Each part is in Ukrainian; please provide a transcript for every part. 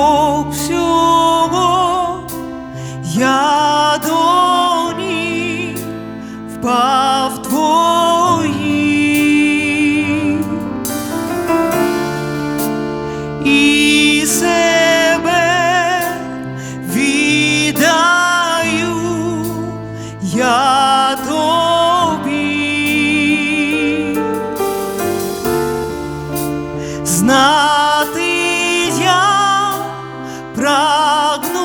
Hope. you Aklım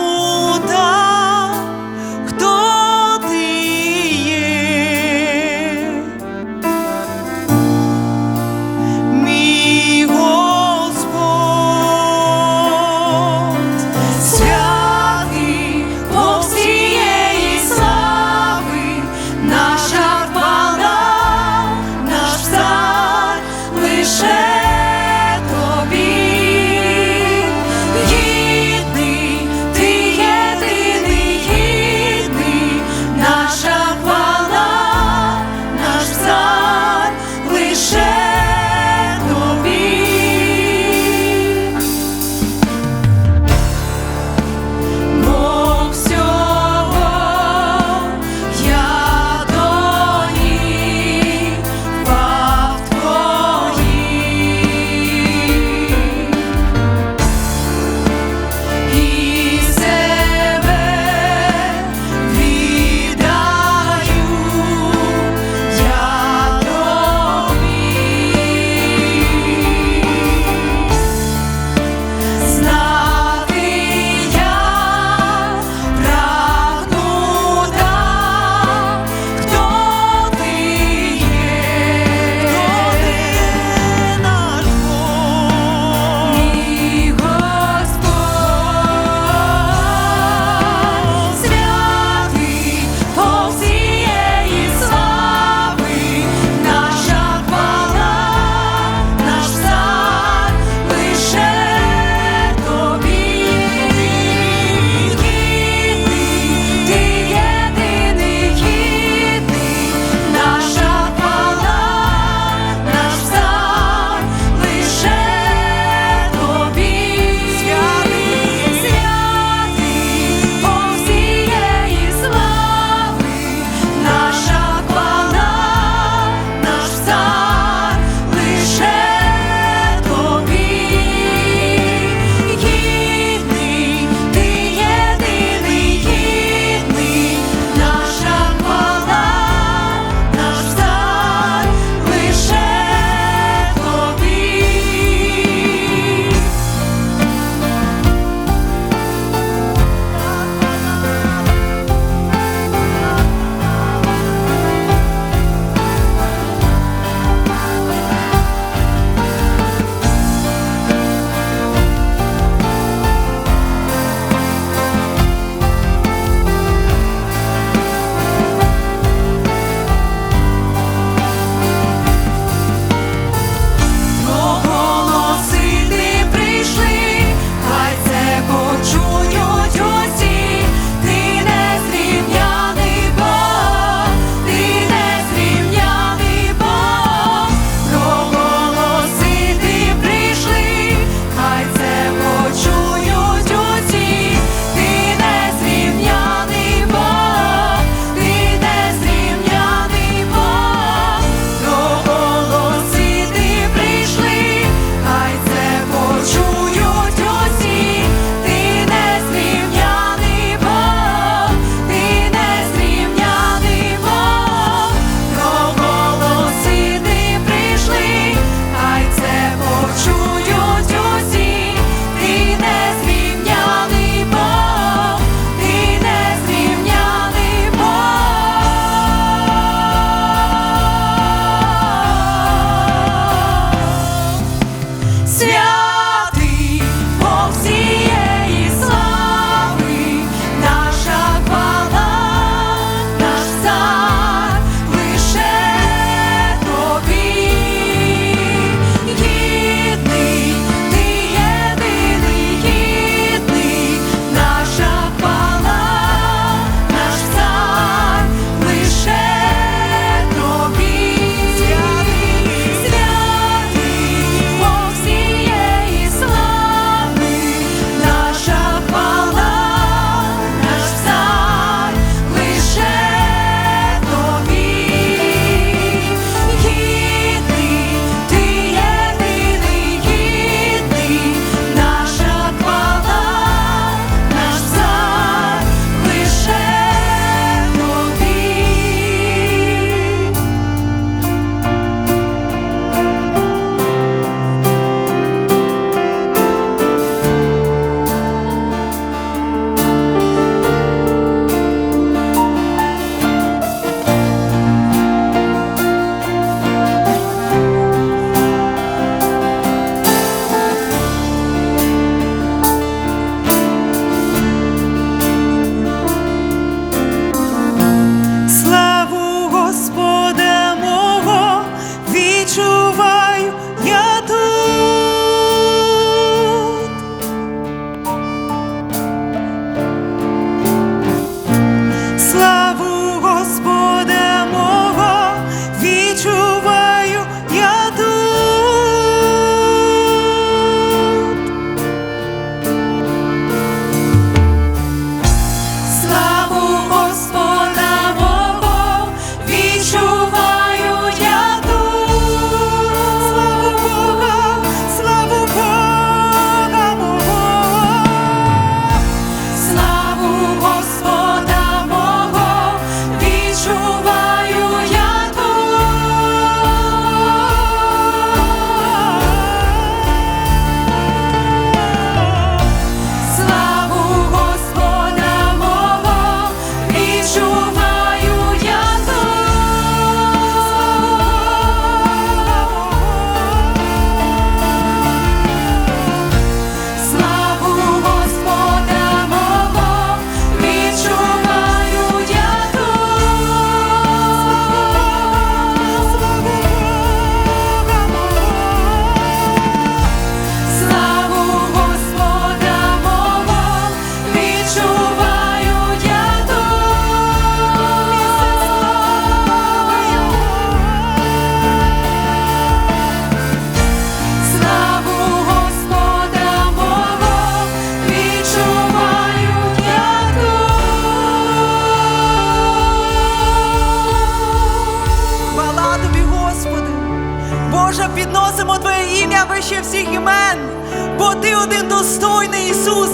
Амен. Бо ти один достойний, Ісус.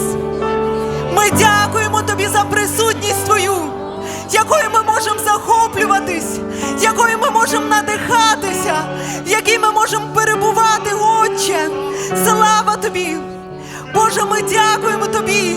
Ми дякуємо Тобі за присутність Твою, якою ми можемо захоплюватись, якою ми можемо надихатися, в якій ми можемо перебувати, Отче. Слава Тобі! Боже, ми дякуємо Тобі.